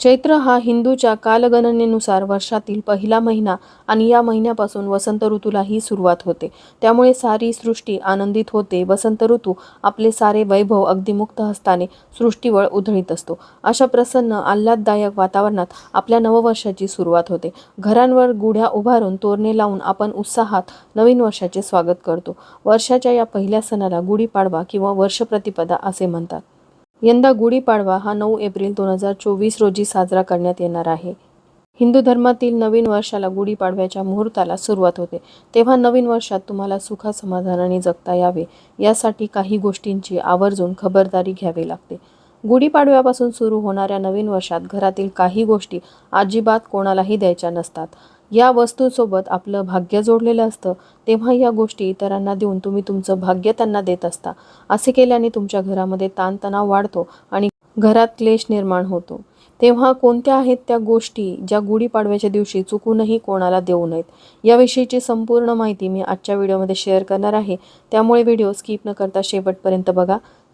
चैत्र हा हिंदूच्या कालगणनेनुसार वर्षातील पहिला महिना आणि या महिन्यापासून वसंत ऋतूलाही सुरुवात होते. त्यामुळे सारी सृष्टी आनंदित होते. वसंत ऋतू आपले सारे वैभव अगदी मुक्त हस्ताने सृष्टीवर उधळीत असतो. अशा प्रसन्न आल्हाददायक वातावरणात आपल्या नववर्षाची सुरुवात होते. घरांवर गुढ्या उभारून तोरणे लावून आपण उत्साहात नवीन वर्षाचे स्वागत करतो. वर्षाच्या या पहिल्या सणाला गुढीपाडवा किंवा वर्षप्रतिपदा असे म्हणतात. यंदा गुढीपाडवा हा नऊ एप्रिल दोन हजार चोवीस रोजी साजरा करण्यात येणार आहे. हिंदू धर्मातील नवीन वर्षाला गुढीपाडव्याच्या मुहूर्ताला सुरुवात होते. तेव्हा नवीन वर्षात तुम्हाला सुखासमाधानाने जगता यावे यासाठी काही गोष्टींची आवर्जून खबरदारी घ्यावी लागते. गुढीपाडव्यापासून सुरू होणाऱ्या नवीन वर्षात घरातील काही गोष्टी अजिबात कोणालाही द्यायच्या नसतात. या वस्तूंसोबत आपलं भाग्य जोडलेलं असतं तेव्हा या गोष्टी इतरांना देऊन तुम्ही तुमचं भाग्य त्यांना देत असता. असे केल्याने तुमच्या घरामध्ये ताणतणाव वाढतो आणि घरात क्लेश निर्माण होतो. तेव्हा कोणत्या आहेत त्या गोष्टी ज्या गुढीपाडव्याच्या दिवशी चुकूनही कोणाला देऊ नयेत? याविषयीची संपूर्ण माहिती मी आजच्या व्हिडिओमध्ये शेअर करणार आहे. त्यामुळे व्हिडिओ स्किप न करता शेवटपर्यंत बघा.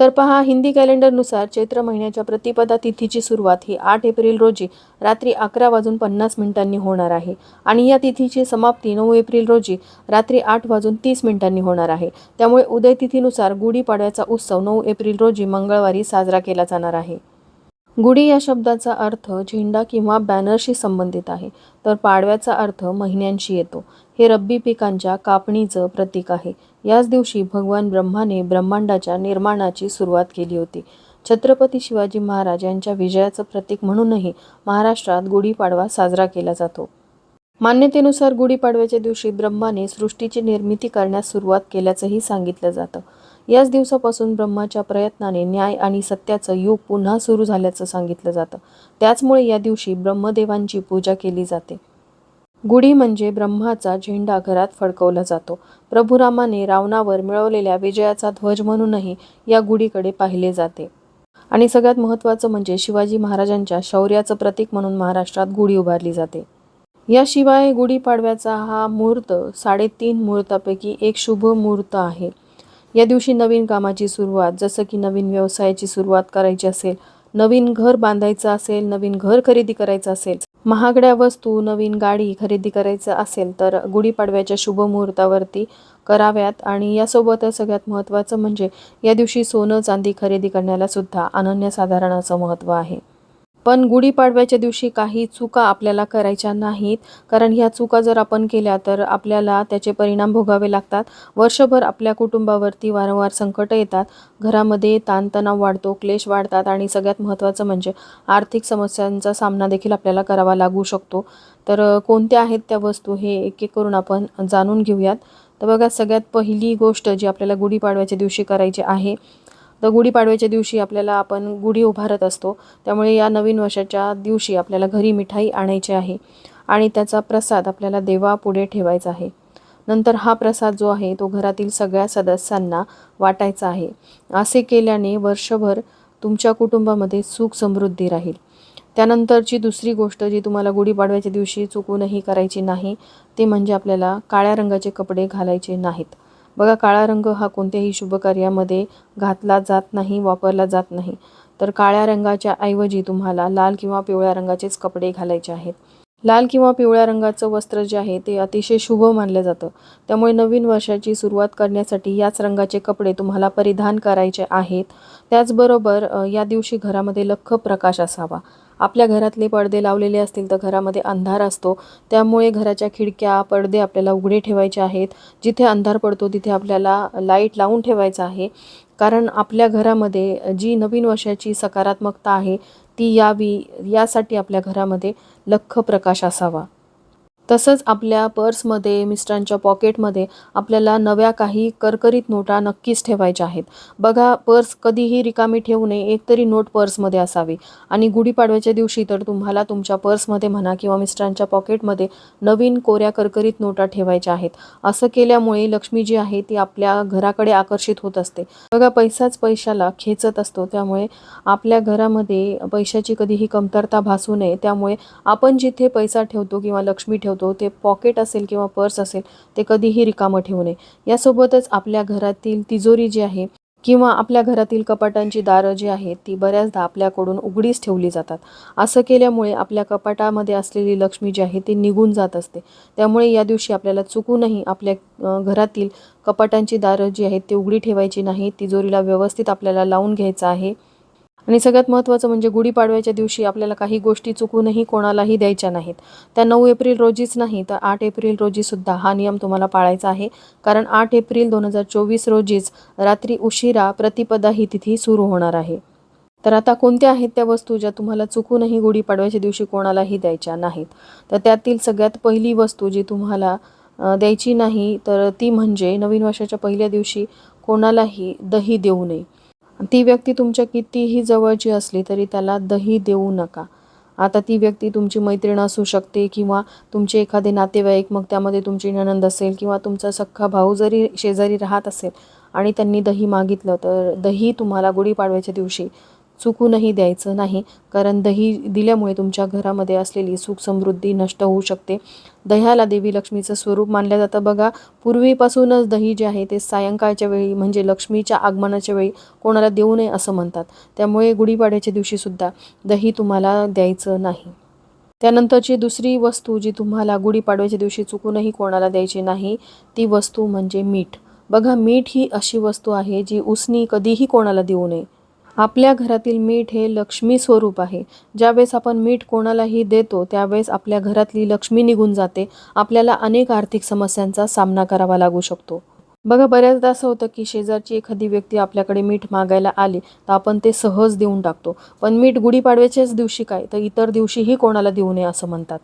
तर पहा हिंदी कॅलेंडरनुसार चैत्र महिन्याच्या प्रतिपदा तिथीची सुरुवात ही आठ एप्रिल रोजी रात्री अकरा वाजून पन्नास मिनिटांनी होणार आहे. आणि या तिथीची समाप्ती नऊ एप्रिल रोजी रात्री आठ वाजून तीस मिनिटांनी होणार आहे. त्यामुळे उदय तिथीनुसार गुढीपाडव्याचा उत्सव नऊ एप्रिल रोजी मंगळवारी साजरा केला जाणार आहे. गुढी या शब्दाचा अर्थ झेंडा किंवा बॅनरशी संबंधित आहे. तर पाडव्याचा अर्थ महिन्यांशी येतो. हे रब्बी पिकांच्या कापणीचं प्रतीक आहे. याच दिवशी भगवान ब्रह्माने ब्रह्मांडाच्या निर्माणाची सुरुवात केली होती. छत्रपती शिवाजी महाराज यांच्या विजयाचं प्रतीक म्हणूनही महाराष्ट्रात गुढीपाडवा साजरा केला जातो. मान्यतेनुसार गुढीपाडव्याच्या दिवशी ब्रह्माने सृष्टीची निर्मिती करण्यास सुरुवात केल्याचंही सांगितलं जातं. याच दिवसापासून ब्रह्माच्या प्रयत्नाने न्याय आणि सत्याचं युग पुन्हा सुरू झाल्याचं सांगितलं जातं. त्याचमुळे या दिवशी ब्रह्मदेवांची पूजा केली जाते. गुढी म्हणजे ब्रह्माचा झेंडा घरात फडकवला जातो. प्रभुरामाने रावणावर मिळवलेल्या विजयाचा ध्वज म्हणूनही या गुढीकडे पाहिले जाते. आणि सगळ्यात महत्त्वाचं म्हणजे शिवाजी महाराजांच्या शौर्याचं प्रतीक म्हणून महाराष्ट्रात गुढी उभारली जाते. याशिवाय गुढीपाडव्याचा हा मुहूर्त साडेतीन मुहूर्तापैकी एक शुभ मुहूर्त आहे. या दिवशी नवीन कामाची सुरुवात जसं की नवीन व्यवसायाची सुरुवात करायची असेल नवीन घर बांधायचं असेल नवीन घर खरेदी करायचं असेल महागड्या वस्तू नवीन गाडी खरेदी करायचं असेल तर गुढीपाडव्याच्या शुभ मुहूर्तावरती कराव्यात. आणि यासोबतच सगळ्यात महत्त्वाचं म्हणजे या दिवशी सोनं चांदी खरेदी करण्याला सुद्धा अनन्यसाधारण असं महत्त्व आहे. पण गुढीपाडव्याच्या दिवशी काही चुका आपल्याला करायच्या नाहीत. कारण ह्या चुका जर आपण केल्या तर आपल्याला त्याचे परिणाम भोगावे लागतात. वर्षभर आपल्या कुटुंबावरती वारंवार संकट येतात. घरामध्ये ताणतणाव वाढतो क्लेश वाढतात आणि सगळ्यात महत्त्वाचं म्हणजे आर्थिक समस्यांचा सामना देखील आपल्याला करावा लागू शकतो. तर कोणत्या आहेत त्या वस्तू हे एक एक करून आपण जाणून घेऊयात. तर बघा सगळ्यात पहिली गोष्ट जी आपल्याला गुढीपाडव्याच्या दिवशी करायची आहे तर गुढीपाडव्याच्या दिवशी आपल्याला आपण गुढी उभारत असतो. त्यामुळे या नवीन वर्षाच्या दिवशी आपल्याला घरी मिठाई आणायची आहे आणि त्याचा प्रसाद आपल्याला देवापुढे ठेवायचा आहे. नंतर हा प्रसाद जो आहे तो घरातील सगळ्या सदस्यांना वाटायचा आहे. असे केल्याने वर्षभर तुमच्या कुटुंबामध्ये सुख समृद्धी राहील. त्यानंतरची दुसरी गोष्ट जी तुम्हाला गुढीपाडव्याच्या दिवशी चुकूनही करायची नाही ते म्हणजे आपल्याला काळ्या रंगाचे कपडे घालायचे नाहीत. बघा काळा रंग हा कोणत्याही शुभ कार्यामध्ये घातला जात नाही वापरला जात नाही. तर काळ्या रंगाच्या ऐवजी तुम्हाला लाल किंवा पिवळ्या रंगाचेच कपडे घालायचे आहेत. लाल किंवा पिवळ्या रंगाचं वस्त्र जे आहे ते अतिशय शुभ मानलं जातं. त्यामुळे नवीन वर्षाची सुरुवात करण्यासाठी याच रंगाचे कपडे तुम्हाला परिधान करायचे आहेत. त्याचबरोबर या दिवशी घरामध्ये लख प्रकाश असावा. आपल्या घरातले पडदे लावलेले असतील तर घरामध्ये अंधार असतो. त्यामुळे घराच्या खिडक्या पडदे आपल्याला उघडे ठेवायचे आहेत. जिथे अंधार पडतो तिथे आपल्याला लाइट लावून ठेवायचं आहे. कारण आपल्या घरामध्ये जी नवीन वर्षाची सकारात्मकता आहे ती यावी यासाठी आपल्या घरामध्ये लख प्रकाश असावा. तसंच आपल्या पर्समध्ये मिस्टरांच्या पॉकेटमध्ये आपल्याला नव्या काही करकरीत नोटा नक्कीच ठेवायच्या आहेत. बघा पर्स कधीही रिकामी ठेवू नये एकतरी नोट पर्समध्ये असावी. आणि गुढीपाडव्याच्या दिवशी तर तुम्हाला तुमच्या पर्समध्ये म्हणा किंवा मिस्टरांच्या पॉकेटमध्ये नवीन कोऱ्या करकरीत नोटा ठेवायच्या आहेत. असं केल्यामुळे लक्ष्मी जी आहे ती आपल्या घराकडे आकर्षित होत असते. बघा पैसाच पैशाला खेचत असतो. त्यामुळे आपल्या घरामध्ये पैशाची कधीही कमतरता भासू नये. त्यामुळे आपण जिथे पैसा ठेवतो किंवा लक्ष्मी ठेवतो ते पॉकेट असेल किंवा पर्स असेल ते कधीही रिकामं ठेवू नये. यासोबतच आपल्या घरातील तिजोरी जी आहे किंवा आपल्या घरातील कपाटांची दारं जी आहेत ती बऱ्याचदा आपल्याकडून उघडीच ठेवली जातात. असं केल्यामुळे आपल्या कपाटामध्ये असलेली लक्ष्मी जी आहे ती निघून जात असते. त्यामुळे या दिवशी आपल्याला चुकूनही आपल्या घरातील कपाटांची दारं जी आहेत ती उघडी ठेवायची नाही. तिजोरीला व्यवस्थित आपल्याला लावून घ्यायचं आहे. आणि सगळ्यात महत्त्वाचं म्हणजे गुढीपाडव्याच्या दिवशी आपल्याला काही गोष्टी चुकूनही कोणालाही द्यायच्या नाहीत. त्या नऊ एप्रिल रोजीच नाही तर आठ एप्रिल रोजीसुद्धा हा नियम तुम्हाला पाळायचा आहे. कारण आठ एप्रिल दोन हजार चोवीस रोजीच रात्री उशिरा प्रतिपदा ही तिथी सुरू होणार आहे. तर आता कोणत्या आहेत त्या वस्तू ज्या तुम्हाला चुकूनही गुढीपाडव्याच्या दिवशी कोणालाही द्यायच्या नाहीत? तर त्यातील सगळ्यात पहिली वस्तू जी तुम्हाला द्यायची नाही तर ती म्हणजे नवीन वर्षाच्या पहिल्या दिवशी कोणालाही दही देऊ नये. ती व्यक्ती तुमच्या कितीही जवळची असली तरी त्याला दही देऊ नका. आता ती व्यक्ती तुमची मैत्रीण असू शकते किंवा तुमचे एखादे नातेवाईक मग त्यामध्ये तुमची ननंद असेल किंवा तुमचा सख्खा भाऊ जरी शेजारी राहत असेल आणि त्यांनी दही मागितलं तर दही तुम्हाला गुढीपाडव्याच्या दिवशी चुकूनही द्यायचं नाही. कारण दही दिल्यामुळे तुमच्या घरामध्ये असलेली सुख समृद्धी नष्ट होऊ शकते. दह्याला देवी लक्ष्मीचं स्वरूप मानलं जातं. बघा पूर्वीपासूनच दही जे आहे ते सायंकाळच्या वेळी म्हणजे लक्ष्मीच्या आगमनाच्या वेळी कोणाला देऊ नये असं म्हणतात. त्यामुळे गुढीपाड्याच्या दिवशीसुद्धा दही तुम्हाला द्यायचं नाही. त्यानंतरची दुसरी वस्तू जी तुम्हाला गुढीपाडव्याच्या दिवशी चुकूनही कोणाला द्यायची नाही ती वस्तू म्हणजे मीठ. बघा मीठ ही अशी वस्तू आहे जी उसनी कधीही कोणाला देऊ नये. आपल्या घरातील मीठ हे लक्ष्मी स्वरूप आहे. ज्यावेळेस आपण मीठ कोणालाही देतो त्यावेळेस आपल्या घरातली लक्ष्मी निघून जाते. आपल्याला अनेक आर्थिक समस्यांचा सामना करावा लागू शकतो. बघा बऱ्याचदा असं होतं की शेजारची एखादी व्यक्ती आपल्याकडे मीठ मागायला आली तर आपण ते सहज देऊन टाकतो. पण मीठ गुढीपाडव्याच्याच दिवशी काय? तर इतर दिवशीही कोणाला देऊ नये असं म्हणतात.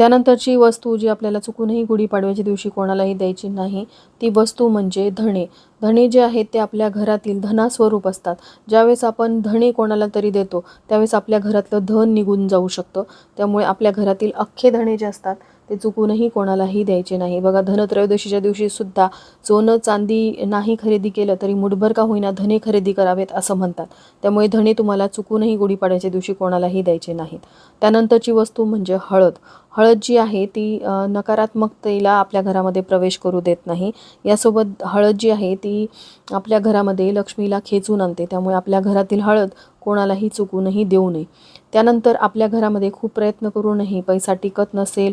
त्यानंतरची वस्तू जी आपल्याला चुकूनही गुढीपाडव्याच्या दिवशी कोणालाही द्यायची नाही ती वस्तू म्हणजे धणे. धणे जे आहेत ते आपल्या घरातील धनास्वरूप असतात. ज्यावेळेस आपण धणे कोणाला तरी देतो त्यावेळेस आपल्या घरातलं धन निघून जाऊ शकतं. त्यामुळे आपल्या घरातील अख्खे धणे जे असतात ते चुकूनही कोणालाही द्यायचे नाही. बघा धनत्रयोदशीच्या दिवशी सुद्धा सोनं चांदी नाही खरेदी केलं तरी मुठभर का होईना धने खरेदी करावेत असं म्हणतात. त्यामुळे धणे तुम्हाला चुकूनही गुढीपाडव्याच्या दिवशी कोणालाही द्यायचे नाहीत. त्यानंतरची वस्तू म्हणजे हळद. हळद जी आहे ती नकारात्मकतेला आपल्या घरामध्ये प्रवेश करू देत नाही. यासोबत हळद जी आहे ती आपल्या घरामध्ये लक्ष्मीला खेचून आणते. त्यामुळे आपल्या घरातील हळद कोणालाही चुकूनही देऊ नये. त्यानंतर आपल्या घरामध्ये खूप प्रयत्न करूनही पैसा टिकत नसेल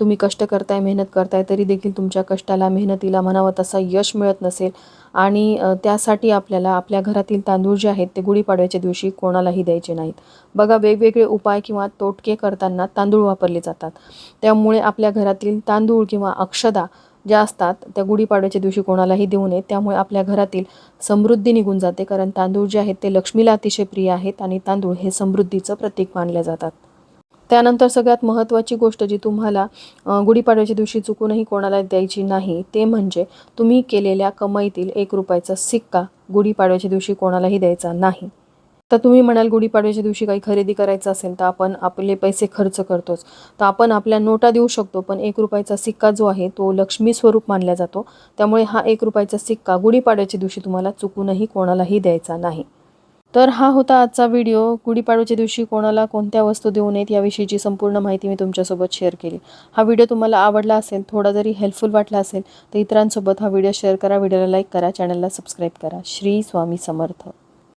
तुम्ही कष्ट करताय मेहनत करताय तरी देखील तुमच्या कष्टाला मेहनतीला म्हणावं तसा यश मिळत नसेल. आणि त्यासाठी आपल्याला आपल्या घरातील तांदूळ जे आहेत ते गुढीपाडव्याच्या दिवशी कोणालाही द्यायचे नाहीत. बघा वेगवेगळे उपाय किंवा तोटके करताना तांदूळ वापरले जातात. त्यामुळे आपल्या घरातील तांदूळ किंवा अक्षदा ज्या असतात त्या गुढीपाडव्याच्या दिवशी कोणालाही देऊ नये. त्यामुळे आपल्या घरातील समृद्धी निघून जाते कारण तांदूळ जे आहेत ते लक्ष्मीला अतिशय प्रिय आहेत आणि तांदूळ हे समृद्धीचं प्रतीक मानले जातात. त्यानंतर सगळ्यात महत्त्वाची गोष्ट जी तुम्हाला गुढीपाडव्याच्या दिवशी चुकूनही कोणाला द्यायची नाही ते म्हणजे तुम्ही केलेल्या कमाईतील एक रुपयाचा सिक्का गुढीपाडव्याच्या दिवशी कोणालाही द्यायचा नाही. तर तुम्ही म्हणाल गुढीपाडव्याच्या दिवशी काही खरेदी करायचं असेल तर आपण आपले पैसे खर्च करतोच. तर आपण आपल्या नोटा देऊ शकतो पण एक रुपयाचा सिक्का जो आहे तो लक्ष्मी स्वरूप मानला जातो. त्यामुळे हा एक रुपयाचा सिक्का गुढीपाडव्याच्या दिवशी तुम्हाला चुकूनही कोणालाही द्यायचा नाही. तर हा होता आजचा व्हिडिओ. गुढीपाडव्याच्या दिवशी कोणाला कोणत्या वस्तू देऊ नयेत याविषयीची संपूर्ण माहिती मी तुमच्यासोबत शेअर केली. हा व्हिडिओ तुम्हाला आवडला असेल थोडा जरी हेल्पफुल वाटला असेल तर इतरांसोबत हा व्हिडिओ शेअर करा व्हिडिओला लाईक करा चॅनलला सबस्क्राईब करा. श्री स्वामी समर्थ.